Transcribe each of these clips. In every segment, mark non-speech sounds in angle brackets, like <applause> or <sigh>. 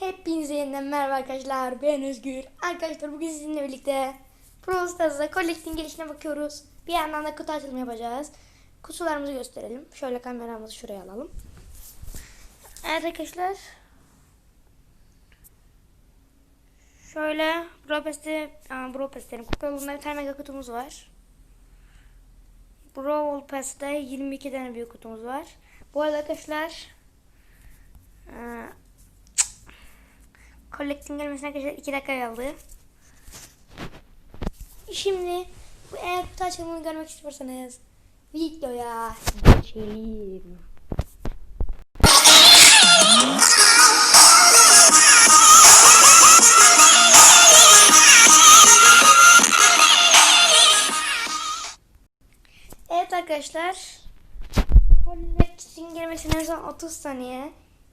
Hepinize yeniden merhaba arkadaşlar. Ben Özgür. Arkadaşlar bugün sizinle birlikte Brawl Stars'da Collecting gelişine bakıyoruz. Bir yandan da kutu açılımı yapacağız. Kutularımızı gösterelim. Şöyle kameramızı şuraya alalım. Evet arkadaşlar. Şöyle Brawl Pass'te, Brawl Pass'lerin kupa yolunda bir tane kutumuz var. Brawl Pass'te 22 tane büyük kutumuz var. Bu arada arkadaşlar Collecting gelmesine arkadaşlar 2 dakika kaldı. Şimdi bu eğer kutu açılımını görmek istiyorsanız videoya geçelim. Evet arkadaşlar. Collecting gelmesine son 30 saniye.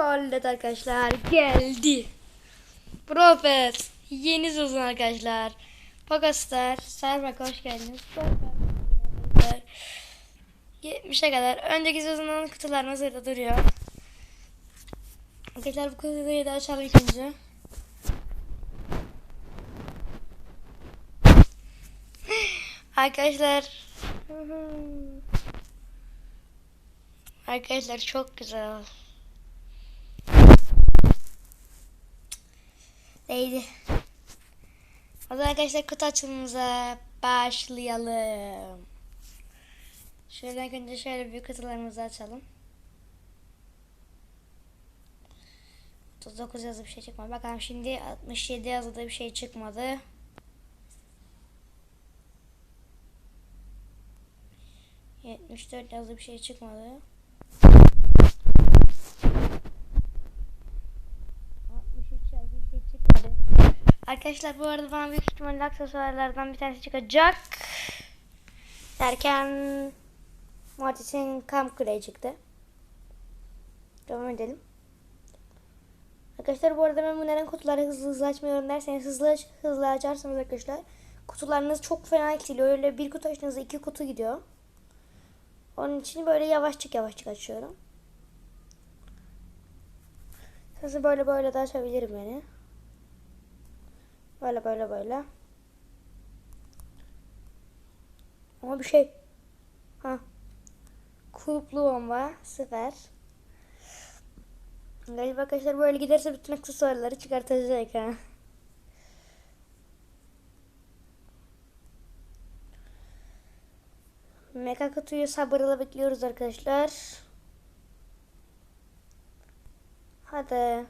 Colette arkadaşlar geldi. Profet yeni sezon arkadaşlar. Pakastar Sermak hoş geldiniz. Arkadaşlar, 70'e kadar önceki sezonun kutular hazırda duruyor. Arkadaşlar bu kutuyu da açalım ilk önce. Arkadaşlar Arkadaşlar çok güzel. Değdi. O zaman arkadaşlar kutu açılımımıza başlayalım. İlk önce şöyle büyük kutularımızı açalım. 39 yazılı bir şey çıkmadı. Bakalım şimdi 67 yazılı bir şey çıkmadı. Yetmiş dört yazılı bir şey çıkmadı. 63 yazılı bir şey çıkmadı. Arkadaşlar bu arada bana büyük ihtimalle aksesuarlardan bir tanesi çıkacak. Derken Mortis'in kamp küreği çıktı. Devam edelim. Arkadaşlar bu arada ben bunların kutuları hızlı hızlı açmıyorum derseniz hızlı hızlı açarsanız arkadaşlar kutularınız çok fena eksiliyor. Öyle bir kutu açtığınızda iki kutu gidiyor. Onun için böyle yavaşçık yavaşçık açıyorum. Sesi böyle böyle de açabilirim yani. Böyle böyle böyle. Ama bir şey. Ha. Kulplu bomba. Süper. Galiba arkadaşlar böyle giderse bütün aksesuarları çıkartacak ha. Mega kutuyu sabırla bekliyoruz arkadaşlar. Hadi.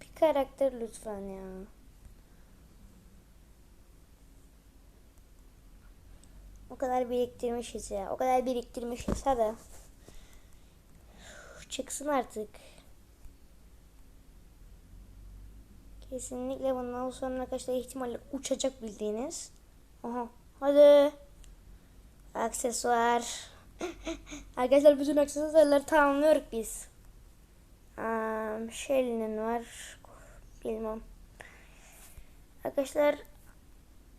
Bir karakter lütfen ya. O kadar biriktirmişiz ya. O kadar biriktirmişiz hadi. Çıksın artık. Kesinlikle bundan sonra arkadaşlar ihtimalle uçacak bildiğiniz. Aha. Hadi. Aksesuar. <laughs> arkadaşlar bütün aksesuarları tamamlıyoruz biz. Um, Shelly'nin var. Bilmem. Arkadaşlar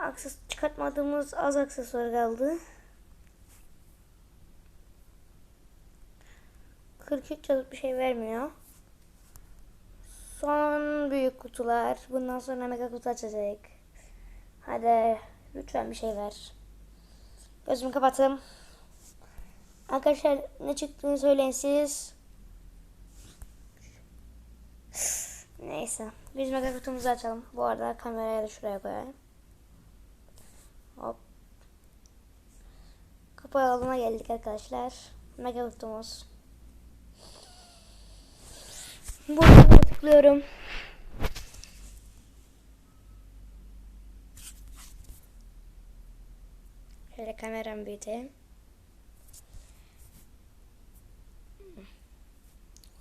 akses çıkartmadığımız az aksesuar kaldı. 43 yazıp bir şey vermiyor. Son büyük kutular. Bundan sonra mega kutu açacak. Hadi lütfen bir şey ver. Gözümü kapattım. Arkadaşlar ne çıktığını söyleyin siz. Neyse. Biz mega kutumuzu açalım. Bu arada kamerayı da şuraya koyayım. Hop. Kapı yoluna geldik arkadaşlar. Mega kutumuz. Buradan tıklıyorum. Şöyle kameramı büyüteyim.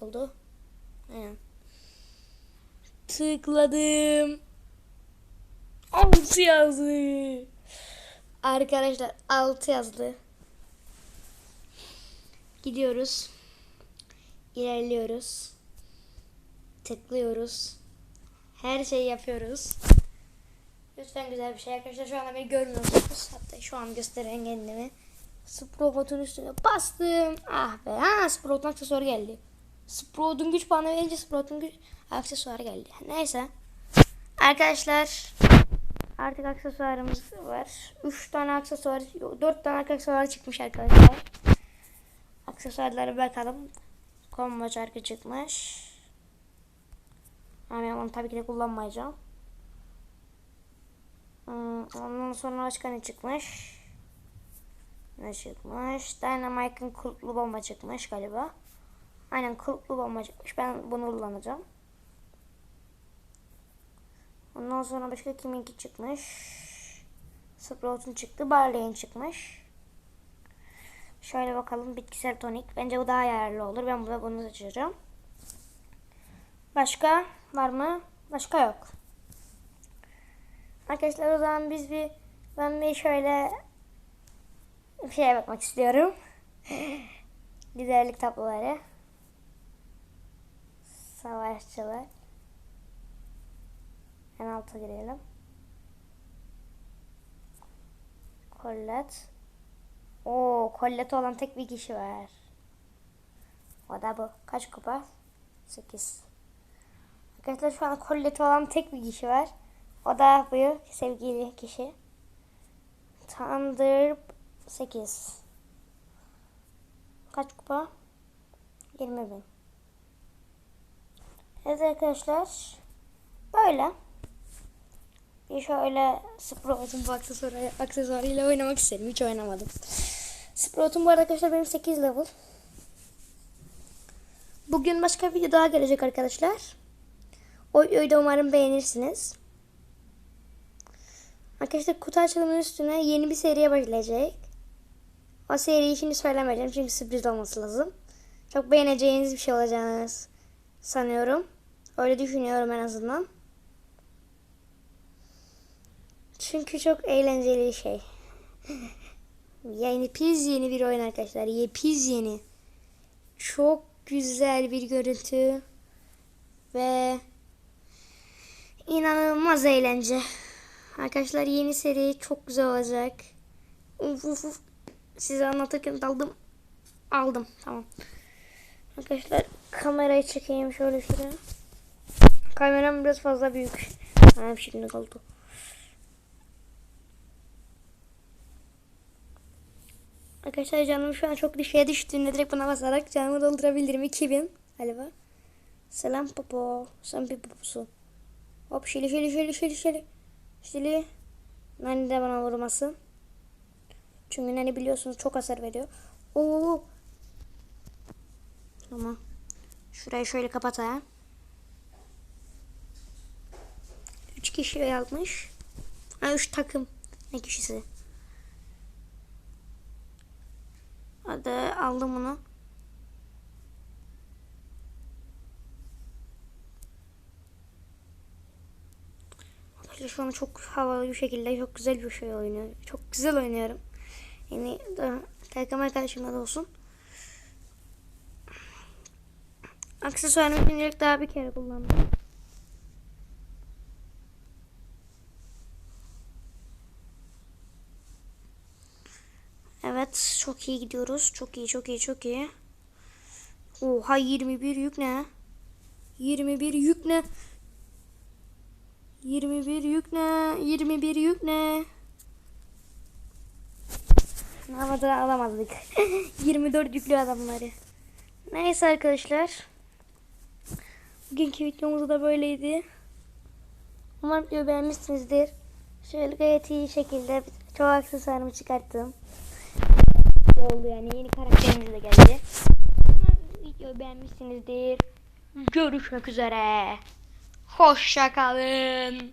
Oldu. Aynen. Tıkladım. Altı yazdı. Arkadaşlar altı yazdı. Gidiyoruz. İlerliyoruz. Tıklıyoruz. Her şeyi yapıyoruz. Lütfen güzel bir şey arkadaşlar. Şu anda beni görmüyorsunuz. Hatta şu an gösteren kendimi. Sprout'un üstüne bastım. Ah be. Ha Sprout'un aksesuarı geldi. Sprout'un güç puanı verince Sprout'un güç aksesuarı geldi. Neyse. Arkadaşlar artık aksesuarımız var. 3 tane aksesuar, 4 tane aksesuar çıkmış arkadaşlar. Aksesuarlara bakalım. Combo çarkı çıkmış. Ben onu tabii ki de kullanmayacağım. Hmm, Ondan sonra başka ne çıkmış? Ne çıkmış? Dynamite'ın kulplu bomba çıkmış galiba. Aynen kulplu bomba çıkmış. Ben bunu kullanacağım. Ondan sonra başka kiminki çıkmış? Sprout'un çıktı. Barley'in çıkmış. Şöyle bakalım bitkisel tonik. Bence bu daha yararlı olur. Ben burada bunu seçeceğim. Başka var mı? Başka yok. Arkadaşlar o zaman biz bir ben bir şöyle bir şeye bakmak istiyorum. <laughs> Güzellik tabloları. Savaşçılar. En alta girelim. Kollet. Oo, kolleti olan tek bir kişi var. O da bu. Kaç kupa? 8. Arkadaşlar şu an kolleti olan tek bir kişi var. O da bu sevgili kişi. Thunder 8. Kaç kupa? 20 bin. Evet arkadaşlar. Böyle. Şöyle Sprout'un bu aksesuarı, aksesuarıyla oynamak istedim. Hiç oynamadım. Sprout'un bu arada arkadaşlar benim 8 level. Bugün başka bir video daha gelecek arkadaşlar. O videoyu da umarım beğenirsiniz. Arkadaşlar kutu açılımının üstüne yeni bir seriye başlayacak. O seriyi şimdi söylemeyeceğim çünkü sürpriz olması lazım. Çok beğeneceğiniz bir şey olacağını sanıyorum. Öyle düşünüyorum en azından. Çünkü çok eğlenceli bir şey. <laughs> yani piz yeni bir oyun arkadaşlar. Yepiz yeni. Çok güzel bir görüntü. Ve inanılmaz eğlence. Arkadaşlar yeni seri çok güzel olacak. Uf uf uf. Size anlatırken daldım. Aldım. Tamam. Arkadaşlar kamerayı çekeyim şöyle şuraya. Kameram biraz fazla büyük. Ha, şimdi oldu. Arkadaşlar canım şu an çok düşüğe düştüğünde direkt buna basarak canımı doldurabilirim. 2000 galiba. Selam popo. Sen bir poposun. Hop şili şili şili şili şili. Şili. Nani de bana vurmasın. Çünkü Nani biliyorsunuz çok hasar veriyor. Oo. Tamam. Şurayı şöyle kapatayım. 3 kişi yazmış. Ha 3 takım. Ne kişisi? Hadi aldım bunu. Arkadaşlar şu an çok havalı bir şekilde çok güzel bir şey oynuyor. Çok güzel oynuyorum. Yani takım arkadaşımla da olsun. Aksesuarımı şimdilik daha bir kere kullandım. Evet çok iyi gidiyoruz. Çok iyi çok iyi çok iyi. Oha 21 yük ne? 21 yük ne? 21 yük ne? 21 yük ne? Ama da alamadık. <laughs> 24 yüklü adamları. Neyse arkadaşlar. Bugünkü videomuz da böyleydi. Umarım videoyu beğenmişsinizdir. Şöyle gayet iyi şekilde çoğu aksesuarımı çıkarttım. Oldu yani yeni karakterimiz de geldi. Videoyu beğenmişsinizdir. Görüşmek üzere. Hoşça kalın.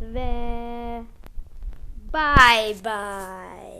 Ve bye bye.